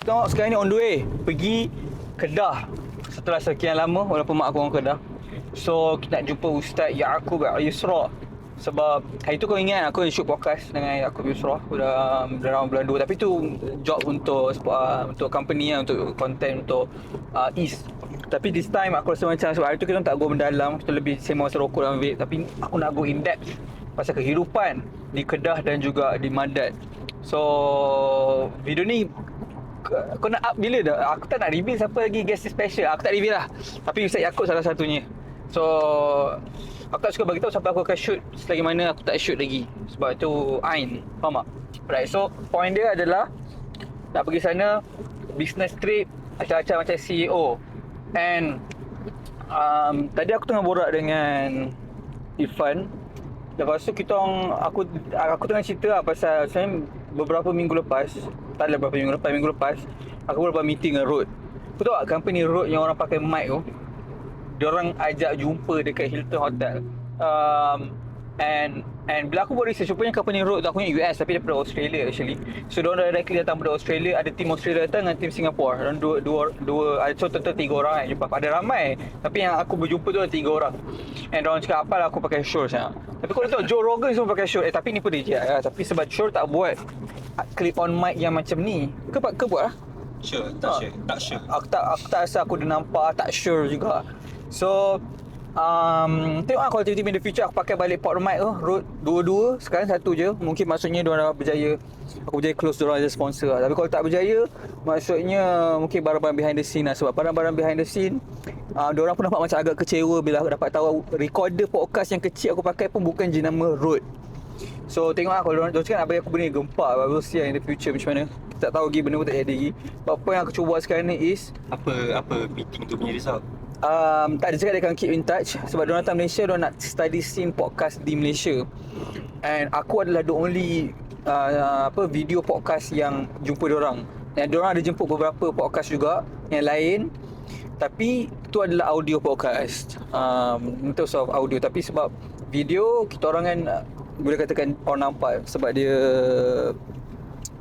Tengok sekarang ni on the way pergi Kedah. Setelah sekian lama walaupun mak aku orang Kedah. So kita nak jumpa Ustaz Yaakob Yusra sebab hari tu kau ingat aku shoot podcast dengan Yaakob Yusra dalam dalam bulan 2 tapi tu job untuk uh, untuk company lah, untuk content untuk uh, East. Tapi this time aku rasa macam sebab hari tu kita tak go mendalam kita lebih sembang pasal rokok dan vape. Tapi aku nak go in depth pasal kehidupan di Kedah dan juga di Madat so video ni kau nak up bila dah? Aku tak nak reveal siapa lagi guest special. Aku tak reveal lah. Tapi Ustaz Yaakob salah satunya. So aku tak suka bagi tahu siapa aku akan shoot selagi mana aku tak shoot lagi. Sebab itu Ain. Faham tak? Right. So point dia adalah nak pergi sana business trip acah-acah macam CEO. And um, tadi aku tengah borak dengan Irfan Lepas tu kita orang aku aku tengah cerita lah pasal saya beberapa minggu lepas, tak ada beberapa minggu lepas, minggu lepas aku beberapa meeting dengan Road. Kau tahu tak company Road yang orang pakai mic tu? Dia orang ajak jumpa dekat Hilton Hotel. Um, and and bila aku buat research rupanya company Road tu aku ingat US tapi daripada Australia actually. So dia orang directly datang dari Australia, ada tim Australia datang dengan tim Singapore. Dan dua dua dua ada so total tiga orang yang jumpa. Ada ramai tapi yang aku berjumpa tu ada tiga orang. And dia orang cakap apa lah aku pakai shorts ya. Tapi kau tahu Joe Rogan semua pakai short. Eh tapi ni pun dia ya. Tapi sebab short tak buat clip on mic yang macam ni. Ke ke buat lah? Sure, Ah. tak sure, tak sure. Aku tak aku tak rasa aku dah nampak tak sure juga. So um, tengok lah kalau tiba-tiba in the future aku pakai balik port mic tu Rode dua-dua sekarang satu je mungkin maksudnya dia dah berjaya aku berjaya close dia orang sponsor lah. tapi kalau tak berjaya maksudnya mungkin barang-barang behind the scene lah sebab barang-barang behind the scene uh, dia orang pun nampak macam agak kecewa bila aku dapat tahu recorder podcast yang kecil aku pakai pun bukan jenama Rode So tengok lah kalau diorang cakap nak bagi aku benda gempak see lah in the future macam mana. Kita tak tahu lagi benda pun tak jadi lagi. Apa yang aku cuba buat sekarang ni is Apa apa meeting tu punya result? um, Tak ada cakap dia akan keep in touch. Sebab diorang datang Malaysia Diorang nak study scene podcast di Malaysia. And aku adalah the only uh, apa video podcast yang jumpa diorang Dan diorang ada jemput beberapa podcast juga Yang lain. Tapi itu adalah audio podcast. Um, In terms of audio. Tapi sebab video Kita orang kan Boleh katakan orang nampak Sebab dia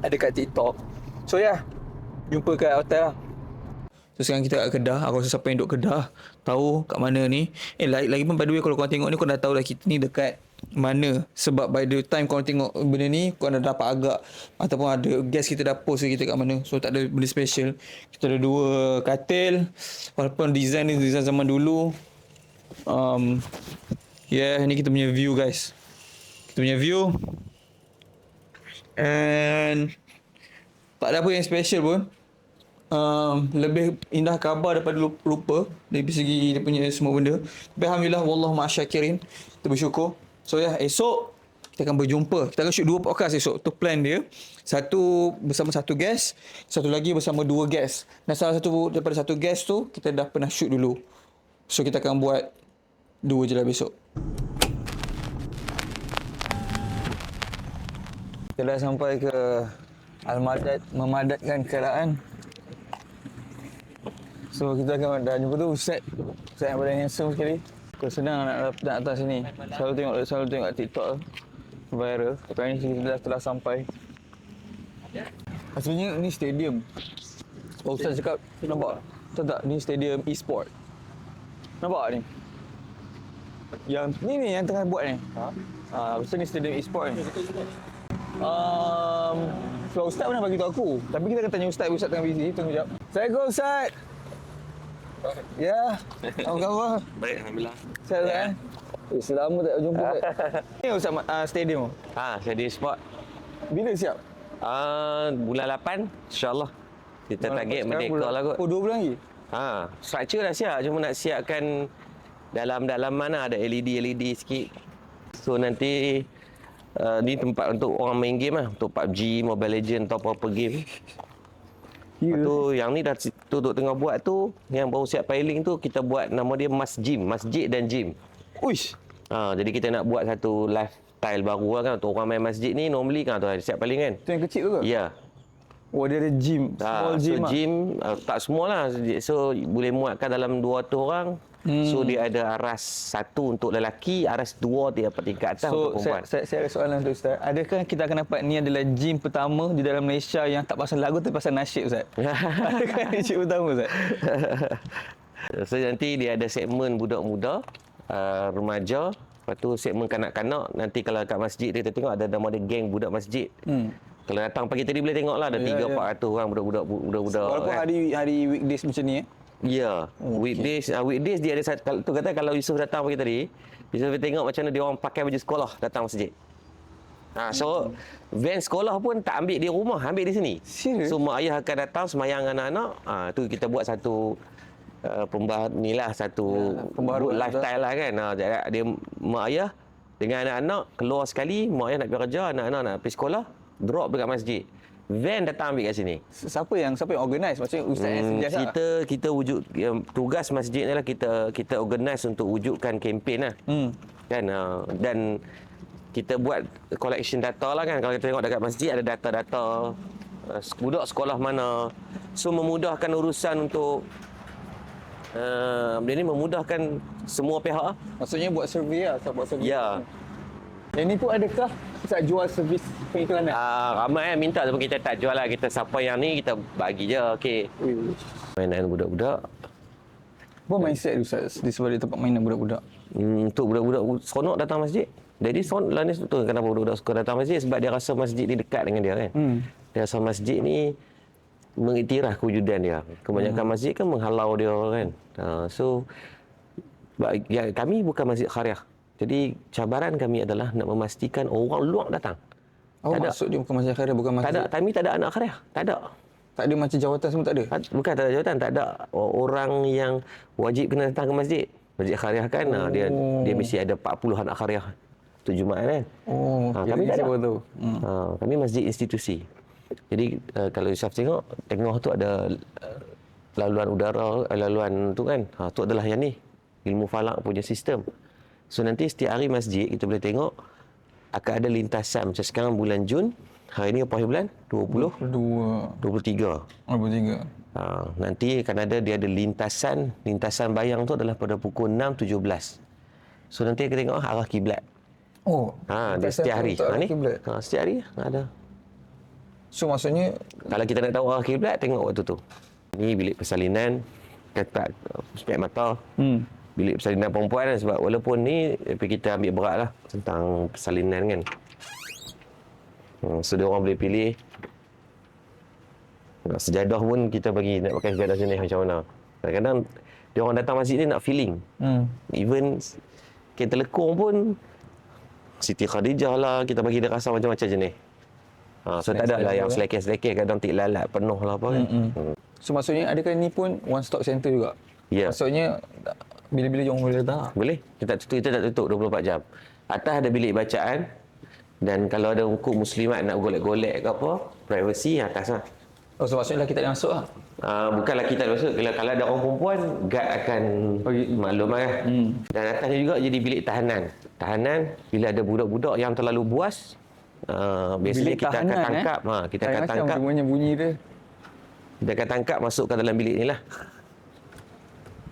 Ada kat TikTok. So yeah Jumpa kat hotel lah. So sekarang kita kat Kedah. Aku rasa siapa yang duduk Kedah Tahu kat mana ni. Eh lagi, lagi pun by the way Kalau korang tengok ni Korang dah tahu dah kita ni dekat mana. Sebab by the time korang tengok benda ni Korang dah dapat agak Ataupun ada guest kita dah post kita kat mana. So tak ada benda special. Kita ada dua katil. Walaupun design ni design zaman dulu. Um, Yeah ni kita punya view guys Kita punya view And Tak ada apa yang special pun um, lebih indah khabar daripada lupa dari segi dia punya semua benda. Tapi alhamdulillah wallahu ma'asyakirin. Kita bersyukur. So ya, yeah, esok kita akan berjumpa. Kita akan shoot dua podcast esok. Tu plan dia. Satu bersama satu guest, satu lagi bersama dua guest. Dan salah satu daripada satu guest tu kita dah pernah shoot dulu. So kita akan buat dua je lah besok. Kita dah sampai ke Al-Madad memadatkan kenderaan. So kita akan dah jumpa tu Ustaz. Ustaz yang paling handsome sekali. Kau senang nak, nak datang sini. Selalu tengok selalu tengok TikTok Viral. Sekarang ni kita dah telah sampai. Maksudnya ni stadium. Oh Ustaz cakap Nampak? Tahu tak ni stadium e-sport. Nampak ni? Yang ni ni yang tengah buat ni. Ha? Ah, Ustaz ni stadium e-sport ni Um, so Ustaz pernah bagi tahu aku Tapi kita akan tanya Ustaz Ustaz tengah busy Tunggu jap Assalamualaikum Ustaz Ya Apa khabar? Baik, alhamdulillah. Sihat tak eh? Eh, selama tak jumpa Ni Ustaz uh, stadium Ha, jadi sport. Bila siap? Uh, bulan 8 insyaallah. Kita target Sekarang merdeka bulan- lah kot. Oh, dua bulan lagi? Ha, structure dah siap cuma nak siapkan dalam-dalam mana ada LED LED sikit. So nanti uh, ni tempat untuk orang main game lah, untuk PUBG, Mobile Legend atau apa-apa game. Ya. Lepas tu yang ni dah tu duk tengah buat tu, yang baru siap piling tu kita buat nama dia Mas Gym, masjid dan gym. Uish Ha, jadi kita nak buat satu lifestyle baru lah kan untuk orang main masjid ni normally kan tu siap paling kan. Tu yang kecil tu ke? Ya. Oh, dia ada gym Ah, Small so gym gym, lah uh, tak semua lah. So boleh muatkan dalam 200 orang. Hmm. So dia ada aras satu untuk lelaki, aras dua dia tingkat atas So, untuk saya, perempuan. saya, saya ada soalan tu Ustaz. Adakah kita akan dapat ni adalah gym pertama di dalam Malaysia yang tak pasal lagu tapi pasal nasyid Ustaz? Adakah gym pertama Ustaz? so nanti dia ada segmen budak muda, uh, remaja, lepas tu segmen kanak-kanak. Nanti kalau kat masjid dia kita tengok ada nama dia geng budak masjid. Hmm. Kalau datang pagi tadi boleh tengok lah ada Ya, 3 ya. 400 orang budak-budak budak-budak. Walaupun kan. hari hari weekdays macam ni eh. Ya, okey. weekdays uh, weekdays dia ada kalau tu kata kalau Yusof datang pagi tadi, Yusof tengok macam mana dia orang pakai baju sekolah datang masjid. Ha, so van sekolah pun tak ambil di rumah, ambil di sini. Serius? So mak ayah akan datang semayang anak-anak. Ha, tu kita buat satu uh, pembah ni lah satu Ya, lifestyle lah kan. Ha, jadi dia mak ayah dengan anak-anak keluar sekali, mak ayah nak pergi kerja, anak-anak nak pergi sekolah, drop dekat masjid. Van datang ambil kat sini. Siapa yang siapa yang organize? Maksudnya ustaz yang Hmm, sejasa. kita kita wujud yang tugas masjid ni lah kita kita organize untuk wujudkan kempen lah. Hmm. Kan uh, dan kita buat collection data lah kan kalau kita tengok dekat masjid ada data-data uh, budak sekolah mana. So memudahkan urusan untuk uh, dia ni memudahkan semua pihak lah. Maksudnya buat survey lah, buat survey. Ya. Yang ni pun adakah Ustaz jual servis pengiklanan? Uh, ramai yang minta tapi kita tak jual lah. Kita siapa yang ni kita bagi je. Okey. Ui. Mainan budak-budak Apa mindset tu Ustaz di sebalik tempat mainan budak-budak? Hmm, untuk budak-budak seronok datang masjid. Jadi seronok lah ni tu kenapa budak-budak suka datang masjid sebab dia rasa masjid ni dekat dengan dia kan. Hmm. Dia rasa masjid ni mengiktiraf kewujudan dia. Kebanyakan Hmm. masjid kan menghalau dia kan. Ha, so bagi, ya, kami bukan masjid khariah. Jadi cabaran kami adalah nak memastikan orang luar datang. Oh, tak ada. maksud dia bukan masjid khairah, bukan Tak masjid. ada, kami tak ada anak khariah. Tak ada. Tak ada macam jawatan semua tak ada. Tak- Bukan tak ada jawatan, tak ada orang yang wajib kena datang ke masjid. Masjid khariah kan, oh. dia dia mesti ada 40 anak khariah. Tu Jumaat kan. Oh, Ha, kami tak ada. tahu. Hmm. Ha, kami masjid institusi. Jadi uh, kalau Syaf tengok, tengah tu ada uh, laluan udara, uh, laluan tu kan. Ha, tu adalah yang ni. Ilmu falak punya sistem. So nanti setiap hari masjid kita boleh tengok akan ada lintasan macam sekarang bulan Jun. Hari ni apa hari bulan? 20, Dua, 23. apa tiga. Ha, nanti akan ada dia ada lintasan, lintasan bayang tu adalah pada pukul 6.17. So nanti kita tengok ah, arah kiblat. Oh, Ha, dia setiap hari. Ha, ni. kiblat. Ha, setiap hari ada. So maksudnya Kalau kita nak tahu arah kiblat, tengok waktu tu. Ni bilik persalinan, ketat spek mata. hmm. Bilik persalinan perempuan kan sebab walaupun ni tapi kita ambil berat lah tentang persalinan kan. Hmm, so dia orang boleh pilih nak sejadah pun kita bagi nak pakai sejadah jenis macam mana. Kadang-kadang dia orang datang masjid ni nak feeling. Hmm. Even kita lekung pun Siti Khadijah lah kita bagi dia rasa macam-macam jenis. Ha, so tak ada lah yang selekeh-selekeh kadang tik lalat penuh lah apa kan. Hmm. So maksudnya adakah ni pun one stop center juga? Ya. Maksudnya bila-bila orang boleh datang. Boleh. Kita tak tutup, kita tak tutup 24 jam. Atas ada bilik bacaan dan kalau ada hukum muslimat nak golek-golek ke apa, privacy atas lah. Oh, so maksudnya lelaki tak boleh masuk lah? Uh, bukanlah kita masuk kalau, kalau ada orang perempuan guard akan Bagi. maklum lah. Hmm. Dan atasnya juga jadi bilik tahanan. Tahanan bila ada budak-budak yang terlalu buas uh, biasanya Bilik kita akan tahanan, tangkap eh? ha, kita Saya akan macam tangkap bunyi bunyi dia. kita akan tangkap masukkan dalam bilik ni lah.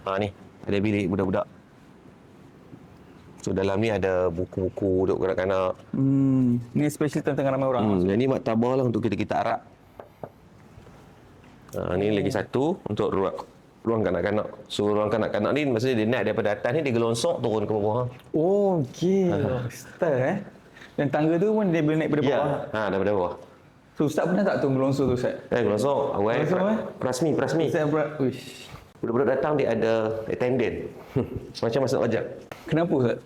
Ha ni ada bilik budak-budak. So dalam ni ada buku-buku untuk kanak-kanak. Hmm. Ni especially tentang ramai orang. Hmm, yang ni maktabah lah untuk kita kita Arab. Ha, ni lagi satu untuk ruang ruang kanak-kanak. So ruang kanak-kanak ni maksudnya dia naik daripada atas ni dia gelonsok turun ke bawah. Oh, okey. Style eh. Dan tangga tu pun dia boleh naik pada bawah. Ya, ha daripada bawah. So Ustaz pernah tak tu melonsor tu Ustaz? Eh gelonsok awal Gelonsok, eh? prasmi prasmi. Ustaz. Uish. Budak-budak datang dia ada attendant. macam masuk rajab. Kenapa Ustaz?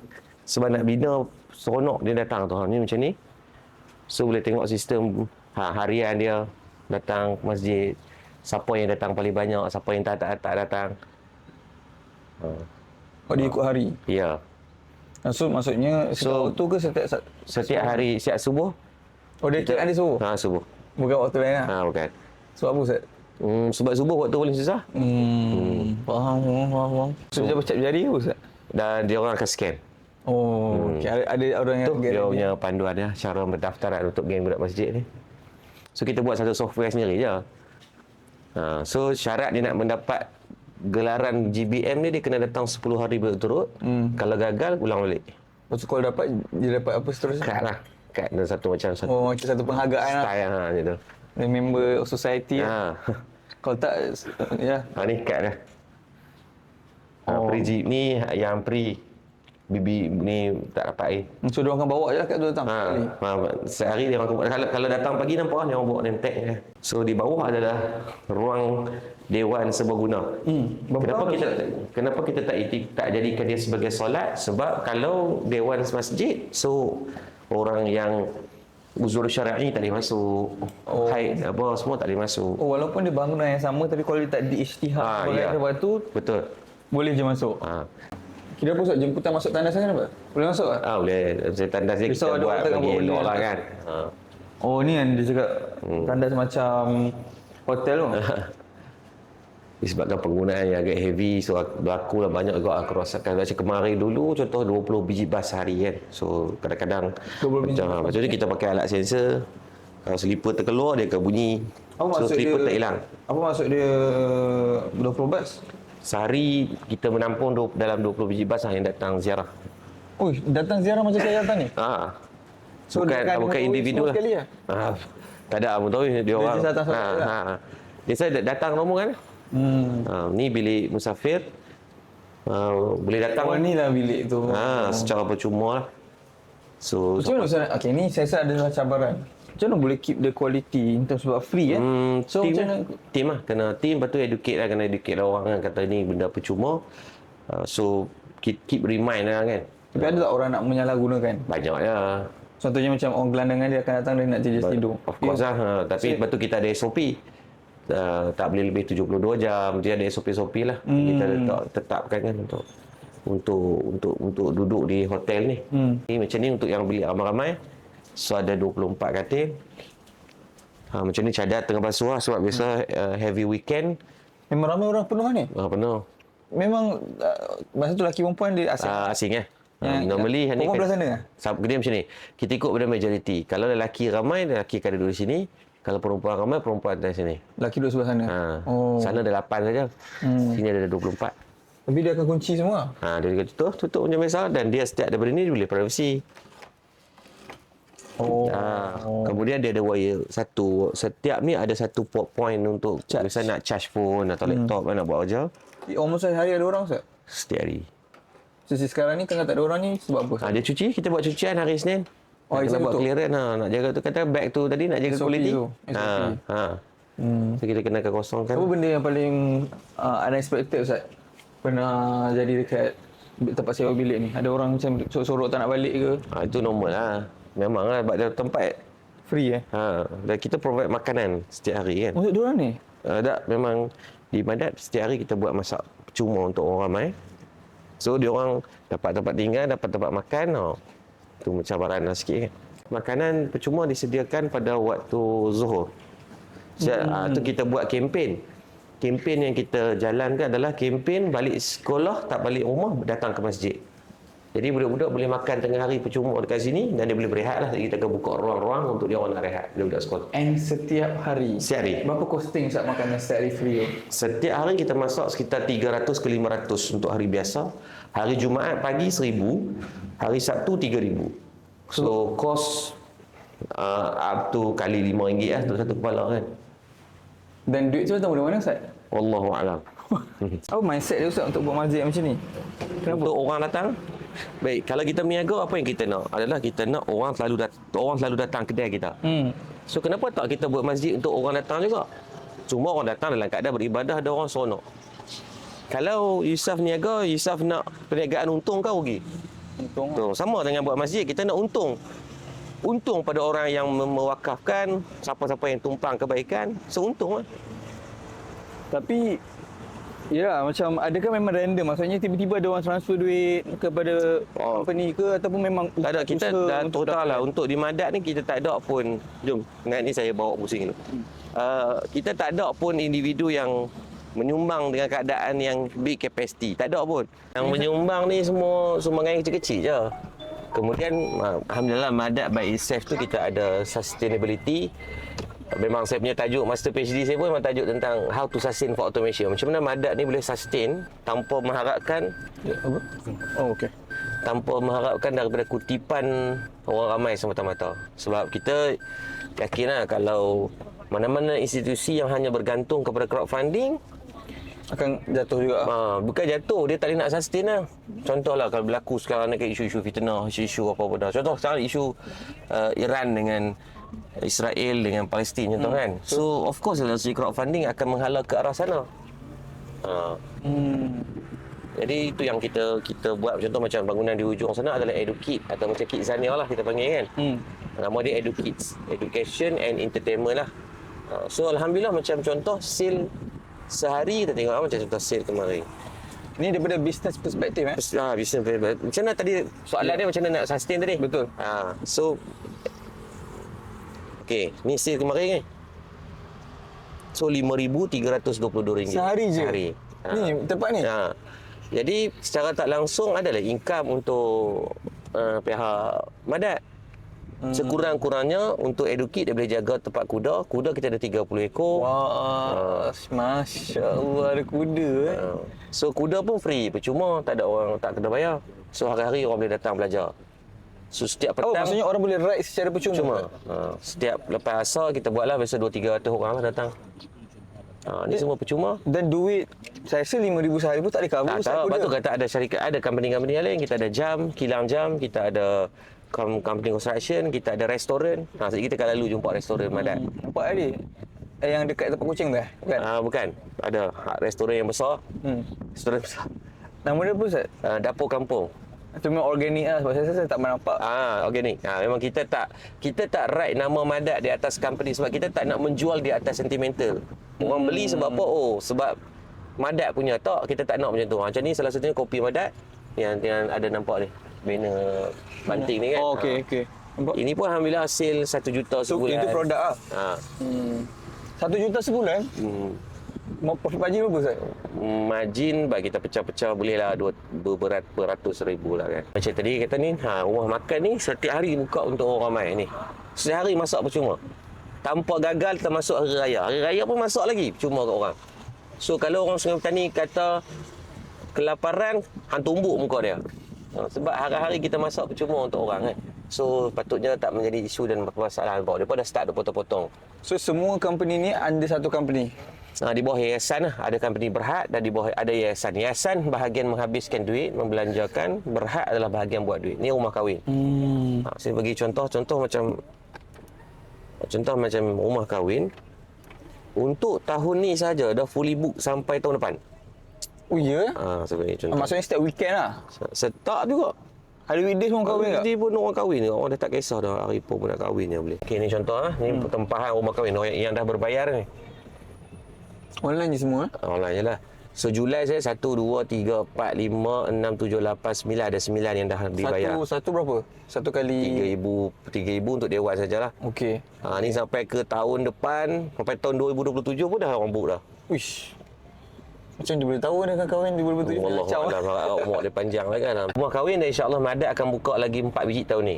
Sebab nak bina seronok dia datang tu. Ha, ni macam ni. So boleh tengok sistem ha, harian dia datang ke masjid. Siapa yang datang paling banyak, siapa yang tak tak, tak datang. Ha, Oh, dia ikut hari. ya. So maksudnya setiap So- waktu ke setiap setiap Setiap hari siap subuh. Oh, dia ikut hari subuh. Ha subuh. Bukan waktu lain lah. Ha bukan. Sebab apa Ustaz? Hmm, sebab subuh waktu paling susah Hmm, faham, faham, faham. So, so cap jari ke Ustaz? dan dia orang akan scan. Oh, okay. ada, ada orang yang Tu dia punya panduan dia cara berdaftaran untuk geng budak masjid ni. So kita buat satu software sendiri je. Ha, so syarat dia nak mendapat gelaran GBM ni dia kena datang 10 hari berturut. Hmm. Kalau gagal ulang balik. Lepas tu kalau dapat, dia dapat apa seterusnya? Kad lah. Kad dan satu macam satu Oh, macam satu penghargaan lah. style ha gitu. Dia member of society lah. Kalau tak, ya. ha ni kad dah. Ha, Oh. pre jeep ni yang pre bibi ni tak dapat air. So, dia orang bawa je lah kat tu datang. Ha, ha, sehari dia orang kalau, kalau datang pagi nampak lah dia orang bawa name tag dia. So di bawah adalah ruang dewan serbaguna. Hmm. Kenapa kita kenapa kita tak iti- tak jadikan dia sebagai solat? Sebab kalau dewan masjid, so orang yang uzur syar'i tak boleh masuk. Oh. Haid apa semua tak boleh masuk. Oh, walaupun dia bangunan yang sama tapi kalau dia tak diisytihad Ah, oleh ya. lepas tu Betul. boleh je masuk. Ha. Kira Ustaz? Jemputan masuk tandas kan apa? Boleh masuk tak? Ah, boleh. Saya tandas dia kita buat bagi elok lah kan. Ha. Oh ni kan dia cakap Hmm. tandas macam hotel tu. Disebabkan penggunaan yang agak heavy so aku- berlaku lah banyak juga kerosakan macam kemarin dulu contoh 20 biji bas sehari kan so kadang-kadang 20 biji macam ha, macam tu kita pakai alat sensor kalau slipper terkeluar dia akan bunyi Apa so slipper dia? tak hilang Apa maksud dia 20 bas? sehari kita menampung dalam 20 biji bas lah yang datang ziarah Oh, datang ziarah macam saya datang ni. ha. So, bukan bukan individu lah sekali lah? ha. tak ada apa tahu dia orang datang ha, satu lah. ha. dia saya datang rombongan Hmm. ha, ni bilik musafir ha, boleh datang Oh, ni lah bilik tu. Ha, secara percuma lah. So, Macam mana Ustaz? Okay, ni saya rasa adalah cabaran. Macam mana boleh keep the quality in terms of free eh? hmm, So, team, macam mana? team lah. Kena team, lepas tu educate lah. Kena educate lah orang kan. Kata ni benda percuma. Uh, so, keep, keep remind lah kan. Tapi ada tak orang nak menyalahgunakan? Banyak lah. Contohnya macam orang gelandangan dia akan datang dia nak tidur. Of course lah. Ha, tapi lepas tu kita ada SOP. Uh, tak boleh lebih 72 jam. Dia ada SOP-SOP lah. Hmm. Kita letak, tetapkan kan untuk untuk untuk untuk duduk di hotel ni. Hmm. Ni macam ni untuk yang bilik ramai-ramai. So ada 24 katil. Ha, macam ni cadar tengah basuh lah sebab biasa uh, heavy weekend Memang ramai orang penuh kan ni? uh, penuh. Memang uh, masa tu lelaki perempuan dia asing. Uh, asing eh. Uh, Yang- normally yang ni perempuan belah sana ke? Sab, dia macam ni. Kita ikut pada majoriti. Kalau lelaki ramai, lelaki akan duduk di sini. Kalau perempuan ramai, perempuan di sini. Lelaki duduk sebelah sana. Ha. Oh. Sana ada 8 saja. Hmm. Sini ada 24. Tapi dia akan kunci semua. Ha, dia kata tutup, tutup macam biasa dan dia setiap daripada ni dia boleh privacy. Oh. Ha, kemudian dia ada wire satu. Setiap ni ada satu port point untuk Charge. misalnya nak charge phone atau laptop hmm. nak buat kerja Almost hari ada orang Ustaz? setiap hari. Sesi sekarang ni tengah tak ada orang ni sebab apa? Ha, dia cuci, kita buat cucian hari Isnin. Oh, nak Isnin buat clearance ha, nak jaga tu kata bag tu tadi nak jaga SOP quality. tu, Ha, SOP. ha. Hmm. So kita kena akan kosongkan. Apa benda yang paling uh, unexpected Ustaz? Pernah jadi dekat tempat sewa bilik ni? Ada orang macam sorok-sorok tak nak balik ke? Ha, itu normal lah. Memang lah sebab tempat. Free eh? Ha, dan kita provide makanan setiap hari kan. Untuk diorang ni? Uh, tak, memang di Madat setiap hari kita buat masak percuma untuk orang ramai. So, dia orang dapat tempat tinggal, dapat tempat makan. Oh. Itu cabaran lah sikit kan. Makanan percuma disediakan pada waktu zuhur. So, hmm. uh, tu kita buat kempen. Kempen yang kita jalankan adalah kempen balik sekolah, tak balik rumah, datang ke masjid. Jadi budak-budak boleh makan tengah hari percuma dekat sini dan dia boleh berehat lah. Jadi kita akan buka ruang-ruang untuk dia orang nak rehat, budak-budak sekolah. And setiap hari? Setiap hari. Berapa costing Ustaz makanan setiap hari free? Setiap hari kita masak sekitar 300 ke 500 untuk hari biasa. Hari Jumaat pagi 1000, hari Sabtu 3000. So kos uh, up to kali RM5 lah untuk satu kepala kan. Dan duit tu datang dari mana Ustaz? Wallahu a'lam. Apa mindset dia Ustaz untuk buat masjid macam ni? Kenapa? Untuk orang datang Baik, kalau kita berniaga apa yang kita nak? Adalah kita nak orang selalu dat- orang selalu datang kedai kita. Hmm. So kenapa tak kita buat masjid untuk orang datang juga? Cuma orang datang dalam keadaan beribadah ada orang seronok. Kalau Yusuf niaga, Yusuf nak perniagaan untung kau rugi. Untung. Tu, sama dengan buat masjid, kita nak untung. Untung pada orang yang mewakafkan, siapa-siapa yang tumpang kebaikan, seuntung lah. Tapi Ya, macam adakah memang random? Maksudnya tiba-tiba ada orang transfer duit kepada Oh. company ke ataupun memang Tak ada, kita dah total lah. Untuk di Madat ni kita tak ada pun, jom, dengan ni saya bawa pusing dulu. Uh, kita tak ada pun individu yang menyumbang dengan keadaan yang big capacity. Tak ada pun. Yang menyumbang ni semua sumbangan yang kecil-kecil je. Kemudian, Alhamdulillah Madat by itself tu kita ada sustainability Memang saya punya tajuk master PhD saya pun memang tajuk tentang how to sustain for automation. Macam mana Madat ni boleh sustain tanpa mengharapkan Ya, apa? Oh, okey. tanpa mengharapkan daripada kutipan orang ramai semata-mata. Sebab kita yakinlah kalau mana-mana institusi yang hanya bergantung kepada crowdfunding, Akan jatuh juga. ha, bukan jatuh, dia tak boleh nak sustain lah. Contohlah kalau berlaku sekarang ni isu-isu fitnah, isu-isu apa benda. Contoh sekarang isu uh, Iran dengan Israel dengan Palestin contoh kan. So of course segi crowdfunding akan menghala ke arah sana. Ha. Hmm. Jadi itu yang kita kita buat contoh macam bangunan di hujung sana adalah EduKit atau macam Kidzania lah kita panggil kan. Hmm. Nama dia EduKids, Education and Entertainment lah. Ha, so alhamdulillah macam contoh sale sehari kita tengok macam contoh sale kemarin. Ini daripada business perspektif eh. Ah, business very Macam mana tadi soalan dia macam mana nak sustain tadi? Betul. Ha, so Okey, ni sale kemarin ni. So RM5,322. Sehari je? Sehari. Ni, tempat ni? Ha. Jadi secara tak langsung adalah income untuk uh, pihak Madat. Hmm. Sekurang-kurangnya untuk edukit dia boleh jaga tempat kuda. Kuda kita ada 30 ekor. Wah, Masya Allah ada kuda eh. Ha. So kuda pun free, percuma tak ada orang tak kena bayar. So hari-hari orang boleh datang belajar. So setiap Oh, petang maksudnya orang boleh ride secara percuma? Cuma ha, Setiap lepas asal kita buatlah Biasa 2-300 orang lah datang ha, Ni semua percuma Dan duit, saya rasa RM5,000 sehari pun tak ada cover. Tak tahu tu kata ada syarikat Ada company-company lain Kita ada jam Kilang jam Kita ada com- Company construction Kita ada restoran ha, Jadi kita kan lalu jumpa restoran Madat Nampak tadi? Eh, yang dekat tempat kucing tu eh? Bukan? ha, Bukan Ada ha, restoran yang besar Hmm. Restoran besar Nama dia apa Ustaz? ha, Dapur kampung Itu memang organik lah sebab saya, saya, saya tak pernah nampak. Ah, organik. Ah, memang kita tak kita tak write nama Madat di atas company sebab kita tak nak menjual di atas sentimental. Orang beli sebab apa? Oh, sebab Madat punya tak, kita tak nak macam tu. Macam ni salah satunya kopi Madat yang yang ada nampak ni. Banner banting ni kan. Oh, okey, Ah. okey. Nampak? Ini pun alhamdulillah hasil 1 juta So, sebulan. itu produk lah. Ha. Hmm. Satu juta sebulan? Hmm. Mau profit margin berapa Ustaz? Margin bagi kita pecah-pecah boleh lah dua, berat, beratus ribu lah kan. Macam tadi kata ni, ha, rumah makan ni setiap hari buka untuk orang ramai ni. Setiap hari masak percuma. Tanpa gagal termasuk hari raya. Hari raya pun masak lagi percuma kat orang. So kalau orang Sungai Petani kata kelaparan, hang tumbuk muka dia. Ha, sebab hari-hari kita masak percuma untuk orang kan. So patutnya tak menjadi isu dan permasalahan bahawa dia pun dah start dah potong-potong. So semua company ni under satu company. Ha, di bawah yayasan lah, ada company berhad dan di bawah ada yayasan. Yayasan bahagian menghabiskan duit, membelanjakan, berhad adalah bahagian buat duit. Ni rumah kahwin. Hmm. Ha, saya bagi contoh, contoh macam contoh macam rumah kahwin. Untuk tahun ni saja dah fully book sampai tahun depan. Oh ya? Ha, saya bagi Ah, contoh. Maksudnya setiap weekend lah. Setak juga. Hari weekdays pun kahwin tak? Dia pun orang kahwin. Orang dah tak kisah dah hari pun nak kahwin je boleh. Okey ni contoh lah. Ni hmm. tempahan rumah kahwin orang yang dah berbayar ni. Online je semua eh? Online je lah. So Julai saya 1, 2, 3, 4, 5, 6, 7, 8, 9. Ada 9 yang dah dibayar. Satu, satu berapa? Satu kali... RM3,000 3,000 untuk dewan sajalah. Okey. Ha, ni sampai ke tahun depan, sampai tahun 2027 pun dah orang book dah. Wish. Macam dia boleh tahu dia akan kahwin 2027. Allah Kacau Allah, lah. umur dia panjang lah kan. Rumah kahwin dan insyaAllah Madat akan buka lagi 4 biji tahun ni.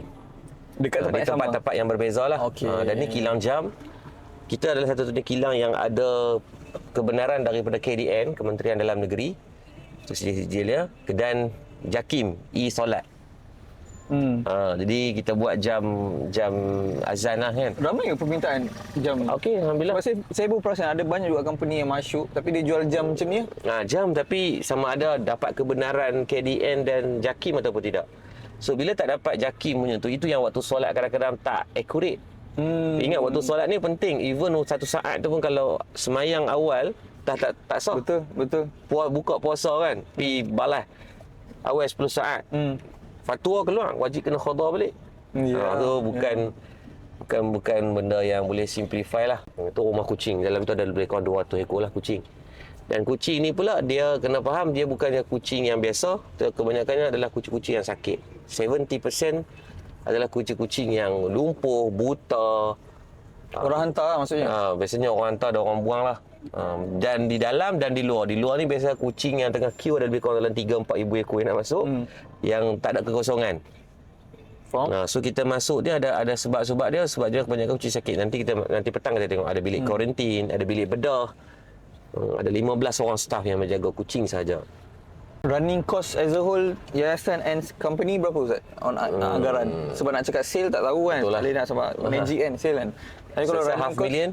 Dekat Ha, tempat di yang sama. tempat-tempat yang berbeza lah. Okey. Ha, dan ni kilang jam. Kita adalah satu-satunya kilang yang ada kebenaran daripada KDN, Kementerian Dalam Negeri. Itu sijil dia. Dan JAKIM, e-solat. Hmm. Ha, jadi kita buat jam jam azan lah kan. Ramai ke permintaan jam? Okey, Alhamdulillah. Sebab saya, saya pun perasan ada banyak juga company yang masuk tapi dia jual jam macam ni. Ha, jam tapi sama ada dapat kebenaran KDN dan JAKIM ataupun tidak. So bila tak dapat JAKIM punya tu, itu yang waktu solat kadang-kadang tak accurate. Hmm. Ingat waktu solat ni penting. Even satu saat tu pun kalau semayang awal tak tak tak sah. Betul, betul. Puas, buka puasa kan, pi balas awal 10 saat. Hmm. Fatwa keluar, wajib kena khadar balik. Ya, Ha, tu bukan bukan bukan benda yang boleh simplify lah. Itu rumah kucing. Dalam tu ada lebih kurang 200 ekor lah kucing. Dan kucing ni pula dia kena faham dia bukannya kucing yang biasa. Kebanyakannya adalah kucing-kucing yang sakit. 70% adalah kucing-kucing yang lumpuh, buta. Orang hantar lah maksudnya. Ha, biasanya orang hantar ada orang buang lah. Ha, dan di dalam dan di luar. Di luar ni biasa kucing yang tengah queue ada lebih kurang dalam 3-4 ribu ekor yang nak masuk. Hmm. Yang tak ada kekosongan. Nah, so kita masuk dia ada ada sebab-sebab dia sebab dia kebanyakan kucing sakit. Nanti kita nanti petang kita tengok ada bilik kuarantin, ada bilik bedah. Hmm, ada 15 orang staff yang menjaga kucing saja. Running cost as a whole Yayasan and company berapa Ustaz? On hmm. anggaran Sebab nak cakap sale tak tahu kan Betul lah. Tak boleh nak sebab lah. magic kan sale kan Tapi kalau running half cost million,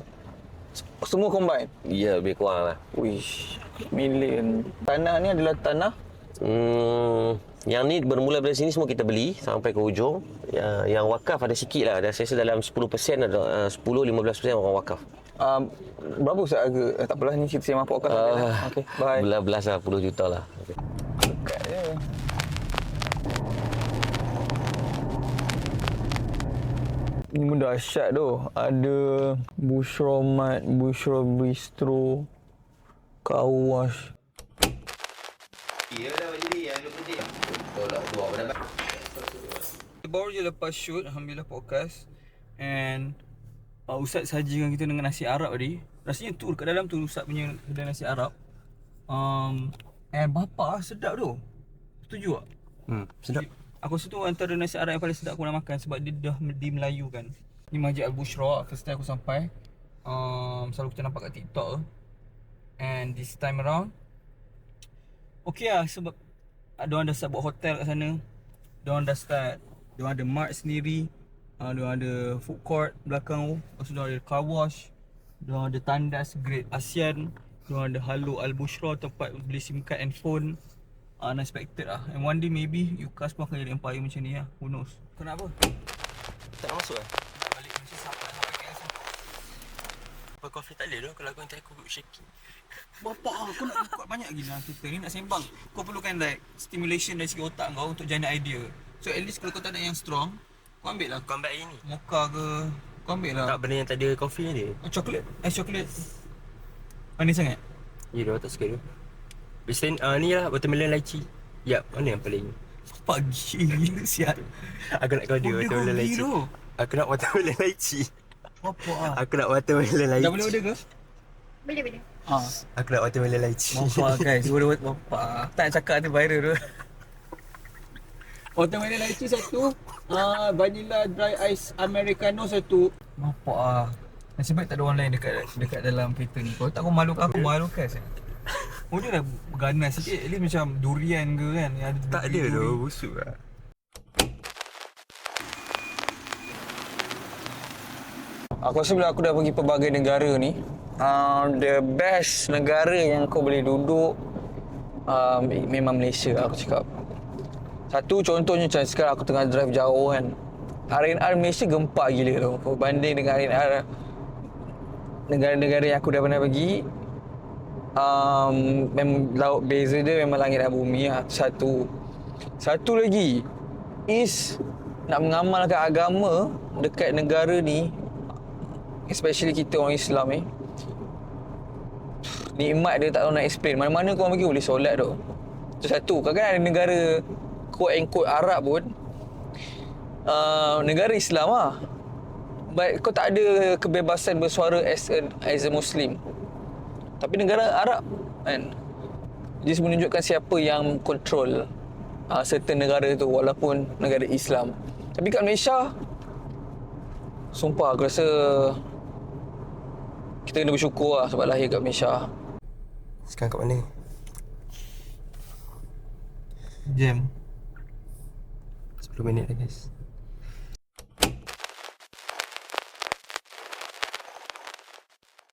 Semua combine ya lebih kurang lah. Wish Million Tanah ni adalah tanah Hmm, yang ni bermula dari sini semua kita beli sampai ke hujung. Ya, yang wakaf ada sikit lah. Dan saya rasa dalam 10% ada uh, 10-15% orang wakaf. Um, Berapa Ustaz harga? Eh, tak apalah ni kita sembang podcast uh, Uh, Okay bye Belas-belas lah, 10 juta lah. Okay. Dekat je Ni pun dahsyat tu. Ada Bushra Mat, Bushra Bistro, Car Wash. Baru je lepas shoot, Alhamdulillah podcast And uh, Ustaz sajikan kita dengan nasi Arab tadi Rasanya tu kat dalam tu Ustaz punya kedai nasi Arab um, And bapa sedap tu Setuju tak? Hmm, sedap. Aku rasa tu antara nasi Arab yang paling sedap aku nak makan sebab dia dah di Melayu kan. Ni Masjid Al-Bushra, first time aku sampai. Um, selalu kita nampak kat TikTok. And this time around, okay lah sebab uh, diorang dah start buat hotel kat sana. Diorang dah start, diorang ada mart sendiri. Uh, diorang ada food court belakang tu. Lepas tu diorang ada car wash. Diorang ada tandas Great ASEAN. Diorang ada Halo Al-Bushra tempat beli SIM card and phone unexpected lah And one day maybe Yukas pun akan jadi empire macam ni lah Who knows Kau nak apa? Tak masuk eh? Balik Malaysia sampai sampai KL sampai Apa coffee tak boleh tu kalau aku nanti aku shaking. Bapak ah, kau nak buat banyak gila kita ni nak sembang Kau perlukan like stimulation dari segi otak kau untuk generate idea So at least kalau kau tak nak yang strong Kau ambil lah Kau ambil air ni. Mocha ke Kau ambil lah Tak benda yang tak ada coffee ni dia. oh, Coklat Ais coklat Manis sangat Ya, dia tak suka tu. Biasa uh, ni lah watermelon lychee. Yap, mana yang paling? Bapak gila siap Aku nak kau dia watermelon kopi lychee. Aku nak watermelon lychee. Bapak ah Aku nak watermelon lychee. Dah boleh order ke? Boleh boleh. Ah. Aku nak watermelon lychee. Bapak guys, order bapak Tak nak cakap tu viral tu Watermelon lychee satu uh, Vanilla dry ice americano satu. Bapak ah. Nasib baik tak ada orang lain dekat dekat dalam kereta ni. Kalau tak kau malu aku malu kan Oh dia dah ganas sikit. At least macam durian ke kan? Yang ada Tak ada tu, busuk lah. Aku rasa bila aku dah pergi pelbagai negara ni uh, The best negara yang kau boleh duduk uh, Memang Malaysia aku cakap Satu contohnya macam sekarang aku tengah drive jauh kan. R&R Malaysia gempak gila tu. Berbanding dengan R&R Negara-negara yang aku dah pernah pergi. Um, Memang laut beza dia memang langit dan bumi lah. Satu. Satu lagi Is Nak mengamalkan agama Dekat negara ni Especially kita orang Islam ni Nikmat dia tak tahu nak explain. Mana-mana kau pergi boleh solat tu. Itu satu. Kadang-kadang ada negara Quote and quote Arab pun uh, Negara Islam lah. But kau tak ada kebebasan bersuara as a, as a Muslim. Tapi negara Arab kan? Just menunjukkan siapa yang control uh, Certain negara tu Walaupun negara Islam. Tapi kat Malaysia Sumpah aku rasa Kita kena bersyukur lah sebab lahir kat Malaysia. Sekarang kat mana? Jam 10 minit dah guys.